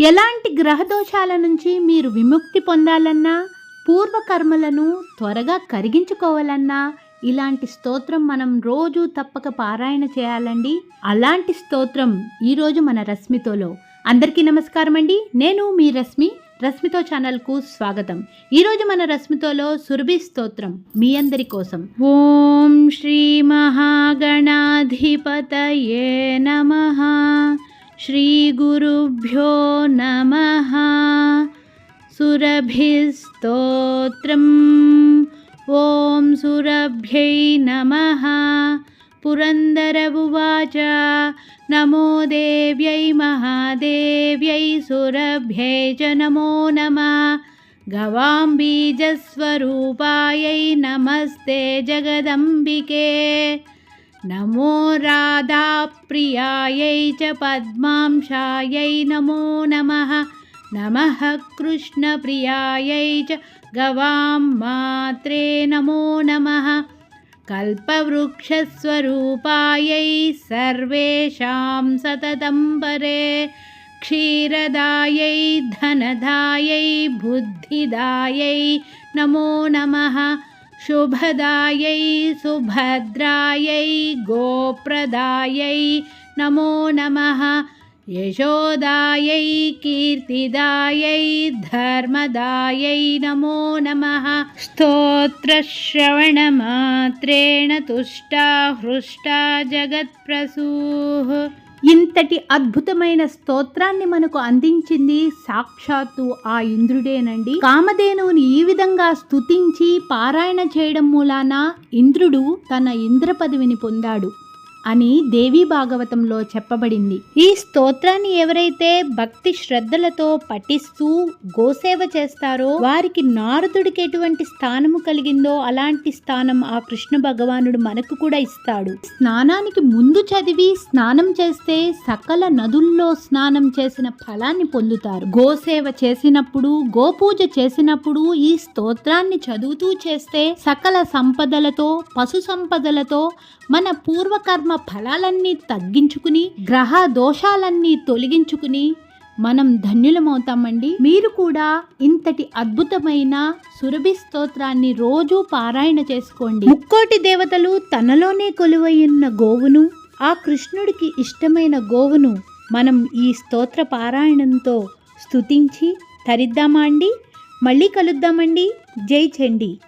ఎలాంటి గ్రహదోషాల నుంచి మీరు విముక్తి పొందాలన్నా పూర్వకర్మలను త్వరగా కరిగించుకోవాలన్నా ఇలాంటి స్తోత్రం మనం రోజు తప్పక పారాయణ చేయాలండి. అలాంటి స్తోత్రం ఈరోజు మన రశ్మితోలో. అందరికీ నమస్కారం అండి నేను మీ రశ్మి. రశ్మితో ఛానల్కు స్వాగతం. ఈరోజు మన రశ్మితోలో సురభి స్తోత్రం మీ అందరి కోసం. ఓం శ్రీ మహాగణాధిపతయే నమ. श्रीगुरुभ्यो नमः। सुरभिस्तोत्रम्। ॐ सुरभ्यै नमः। पुरन्दर उवाच नमो देव्यै महादेव्यै सुरभ्यै च नमो नमः। गवाम्बीजस्वरूपायै नमस्ते जगदम्बिके। नमो राधाप्रियायै च पद्मांशायै नमो नमः। नमः कृष्णप्रियायै च गवां मात्रे नमो नमः। कल्पवृक्षस्वरूपायै सर्वेषां सततम्बरे। क्षीरदायै धनदायै बुद्धिदायै नमो नमः। शुभदायै सुभद्रायै गोप्रदायै नमो नमः। यशोदायै कीर्तिदायै धर्मदायै नमो नमः। स्तोत्रश्रवणमात्रेण तुष्टा हृष्टा जगत्प्रसूः ఇంతటి అద్భుతమైన స్తోత్రాన్ని మనకు అందించింది సాక్షాత్తు ఆ ఇంద్రుడేనండి. కామధేనువుని ఈ విధంగా స్తుతించి పారాయణ చేయడం మూలాన ఇంద్రుడు తన ఇంద్ర పదవిని పొందాడు. అని దేవీ భాగవతంలో చెప్పబడింది. ఈ స్తోత్రాన్ని ఎవరైతే భక్తి శ్రద్ధలతో పఠిస్తూ గోసేవ చేస్తారో వారికి నారదుడికి ఎటువంటి స్థానము కలిగిందో అలాంటి స్థానం ఆ కృష్ణ భగవానుడు మనకు కూడా ఇస్తాడు. స్నానానికి ముందు చదివి స్నానం చేస్తే సకల నదుల్లో స్నానం చేసిన ఫలాన్ని పొందుతారు. గోసేవ చేసినప్పుడు గోపూజ చేసినప్పుడు ఈ స్తోత్రాన్ని చదువుతూ చేస్తే సకల సంపదలతో పశు సంపదలతో మన పూర్వకర్మ ఫలాలన్నీ తగ్గించుకుని గ్రహ దోషాలన్నీ తొలగించుకుని మనం ధన్యులమవుతామండి. మీరు కూడా ఇంతటి అద్భుతమైన సురభి స్తోత్రాన్ని రోజు పారాయణ చేసుకోండి. ముక్కోటి దేవతలు తనలోనే కొలువైన గోవును ఆ కృష్ణుడికి ఇష్టమైన గోవును మనం ఈ స్తోత్ర పారాయణంతో స్తుతించి తరిద్దామా అండి? మళ్ళీ కలుద్దామండి. జై చండి.